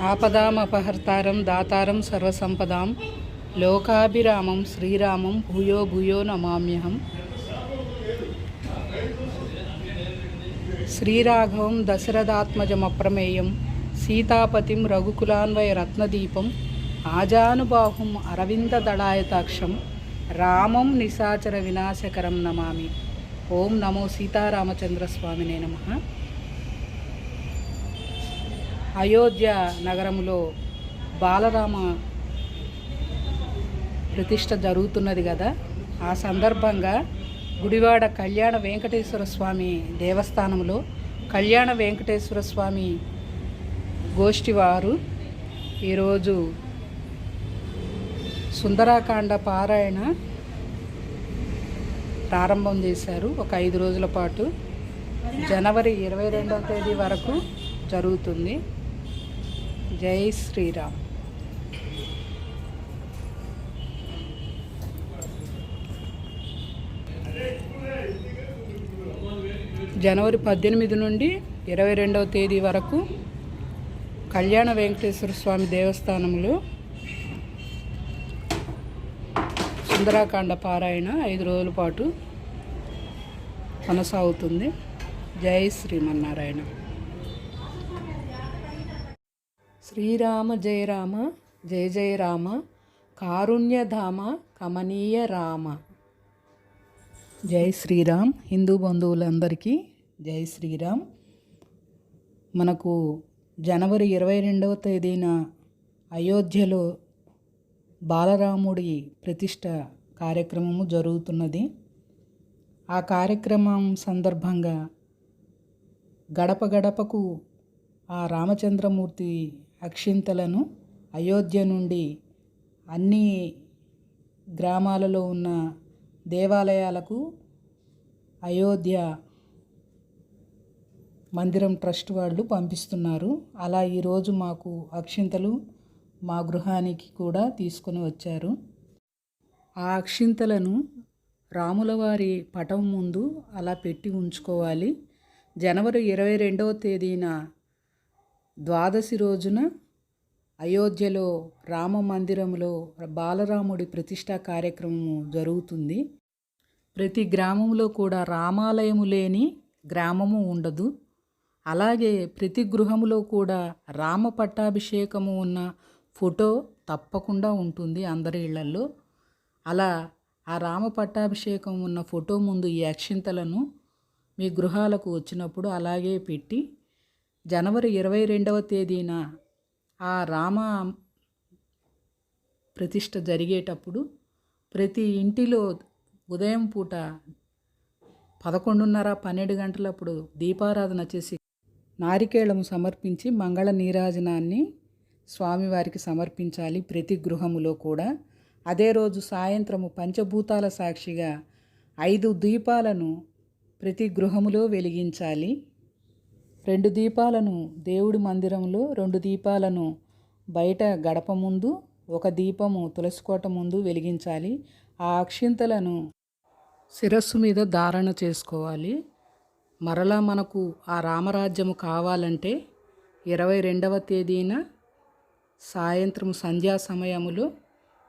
ఆపదామపహర్తారం దాతారం సర్వసంపదాం. లోకాభిరామం శ్రీరామం భూయో భూయో నమామ్యహం. శ్రీరాఘవం దశరథాత్మజమప్రమేయం. సీతాపతిం రఘుకులాన్వయ రత్నదీపం. ఆజానుబాహుం అరవిందదళాయతాక్షం. రామం నిశాచర వినాశకరం నమామి. ఓం నమో సీతారామచంద్రస్వామినే నమ. అయోధ్య నగరంలో బాలరామ ప్రతిష్ట జరుగుతున్నది కదా. ఆ సందర్భంగా గుడివాడ కళ్యాణ వెంకటేశ్వర స్వామి దేవస్థానంలో కళ్యాణ వెంకటేశ్వర స్వామి గోష్ఠి వారు ఈరోజు సుందరాకాండ పారాయణ ప్రారంభం చేశారు. ఒక ఐదు రోజుల పాటు జనవరి ఇరవై రెండవ తేదీ వరకు జరుగుతుంది. జై శ్రీరామ్. జనవరి పద్దెనిమిది నుండి ఇరవై రెండవ తేదీ వరకు కళ్యాణ వెంకటేశ్వర స్వామి దేవస్థానంలో సుందరాకాండ పారాయణ ఐదు రోజుల పాటు కొనసాగుతుంది. జై శ్రీమన్నారాయణ. శ్రీరామ జయ రామ జయ జయ రామ కారుణ్యధామ కమనీయ రామ. జై శ్రీరామ్. హిందూ బంధువులందరికీ జై శ్రీరామ్. మనకు జనవరి ఇరవై రెండవ తేదీన అయోధ్యలో బాలరాముడి ప్రతిష్ట కార్యక్రమము జరుగుతున్నది. ఆ కార్యక్రమం సందర్భంగా గడప గడపకు ఆ రామచంద్రమూర్తి అక్షింతలను అయోధ్య నుండి అన్ని గ్రామాలలో ఉన్న దేవాలయాలకు అయోధ్య మందిరం ట్రస్ట్ వాళ్ళు పంపిస్తున్నారు. అలా ఈరోజు మాకు అక్షింతలు మా గృహానికి కూడా తీసుకొని వచ్చారు. ఆ అక్షింతలను రాములవారి పటం ముందు అలా పెట్టి ఉంచుకోవాలి. జనవరి ఇరవై రెండవ తేదీన ద్వాదశి రోజున అయోధ్యలో రామ మందిరంలో బాలరాముడి ప్రతిష్టా కార్యక్రమం జరుగుతుంది. ప్రతి గ్రామంలో కూడా రామాలయము లేని గ్రామము ఉండదు. అలాగే ప్రతి గృహములో కూడా రామ పట్టాభిషేకము ఉన్న ఫోటో తప్పకుండా ఉంటుంది అందరి ఇళ్ళల్లో. అలా ఆ రామ పట్టాభిషేకం ఉన్న ఫోటో ముందు ఈ అక్షింతలను మీ గృహాలకు వచ్చినప్పుడు అలాగే పెట్టి జనవరి ఇరవై రెండవ తేదీన ఆ రామ ప్రతిష్ట జరిగేటప్పుడు ప్రతి ఇంటిలో ఉదయం పూట పదకొండున్నర పన్నెండు గంటలప్పుడు దీపారాధన చేసి నారికేళం సమర్పించి మంగళ నీరాజనాన్ని స్వామివారికి సమర్పించాలి ప్రతి గృహములో కూడా. అదే రోజు సాయంత్రము పంచభూతాల సాక్షిగా ఐదు దీపాలను ప్రతి గృహములో వెలిగించాలి. రెండు దీపాలను దేవుడి మందిరంలో రెండు దీపాలను బయట గడప ముందు ఒక దీపము తులసికోట ముందు వెలిగించాలి. ఆ అక్షింతలను శిరస్సు మీద ధారణ చేసుకోవాలి. మరలా మనకు ఆ రామరాజ్యము కావాలంటే ఇరవై రెండవ తేదీన సాయంత్రం సంధ్యా సమయములో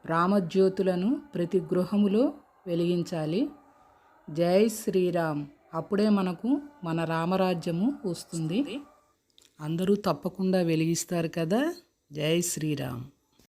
రామజ్యోతులను ప్రతి గృహములో వెలిగించాలి. జై శ్రీరామ్. అప్పుడే మనకు మన రామరాజ్యము వస్తుంది. అందరూ తప్పకుండా వెలిగిస్తారు కదా? జై శ్రీరామ్.